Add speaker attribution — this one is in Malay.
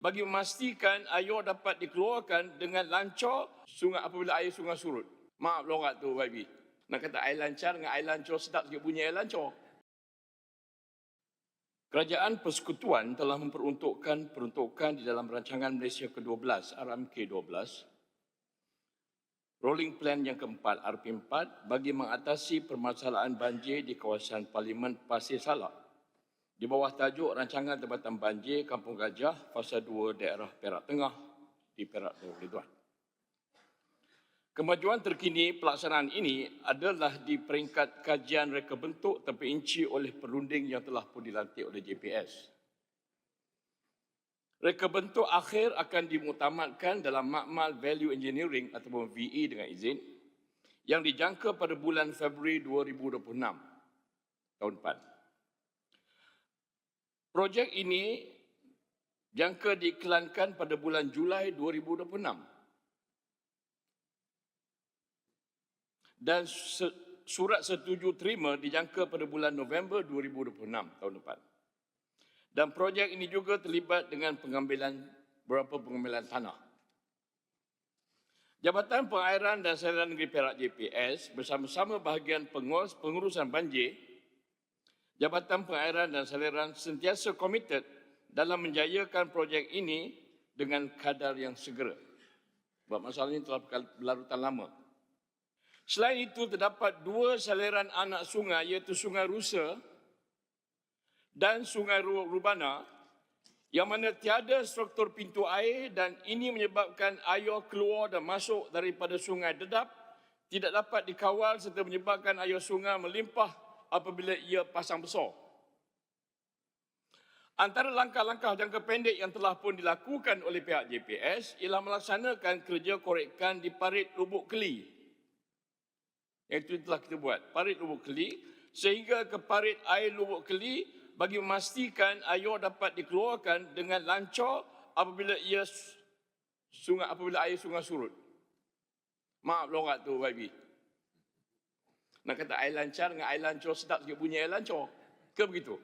Speaker 1: bagi memastikan air dapat dikeluarkan dengan lancar sungai apabila air sungai surut. Maaf lorat tu YB. Nak kata air lancar dengan air lancor sedap sikit bunyi air lancor. Kerajaan Persekutuan telah memperuntukkan peruntukan di dalam rancangan Malaysia ke-12 RMK 12 Rolling Plan yang keempat RP4 bagi mengatasi permasalahan banjir di kawasan Parlimen Pasir Salak di bawah tajuk Rancangan Tempatan Banjir Kampung Gajah Fasa 2 Daerah Perak Tengah di Perak Timur Tuan. Kemajuan terkini pelaksanaan ini adalah di peringkat kajian reka bentuk terperinci oleh perunding yang telah pun dilantik oleh JPS. Reka bentuk akhir akan dimutamatkan dalam makmal Value Engineering ataupun VE dengan izin yang dijangka pada bulan Februari 2026 tahun depan. Projek ini jangka diiklankan pada bulan Julai 2026. Dan surat setuju terima dijangka pada bulan November 2026 tahun depan. Dan projek ini juga terlibat dengan pengambilan beberapa pengambilan tanah. Jabatan Pengairan dan Saluran Negeri Perak JPS bersama-sama bahagian pengurus pengurusan banjir Jabatan Pengairan dan Saluran sentiasa komited dalam menjayakan projek ini dengan kadar yang segera. Sebab masalah ini telah berlarutan lama. Selain itu, terdapat dua saluran anak sungai iaitu Sungai Rusa dan Sungai Ru- Rubana yang mana tiada struktur pintu air dan ini menyebabkan air keluar dan masuk daripada sungai dedap tidak dapat dikawal serta menyebabkan air sungai melimpah apabila ia pasang besar. Antara langkah-langkah jangka pendek yang telah pun dilakukan oleh pihak JPS ialah melaksanakan kerja korekan di parit Lubuk Keli. Itu telah kita buat, parit Lubuk Keli sehingga ke parit air Lubuk Keli bagi memastikan air dapat dikeluarkan dengan lancar apabila ia sungai apabila air sungai surut. Maaf lorat tu YB. Nak kata air lancar dengan air lancor sedap sikit bunyi air lancor. Ke begitu?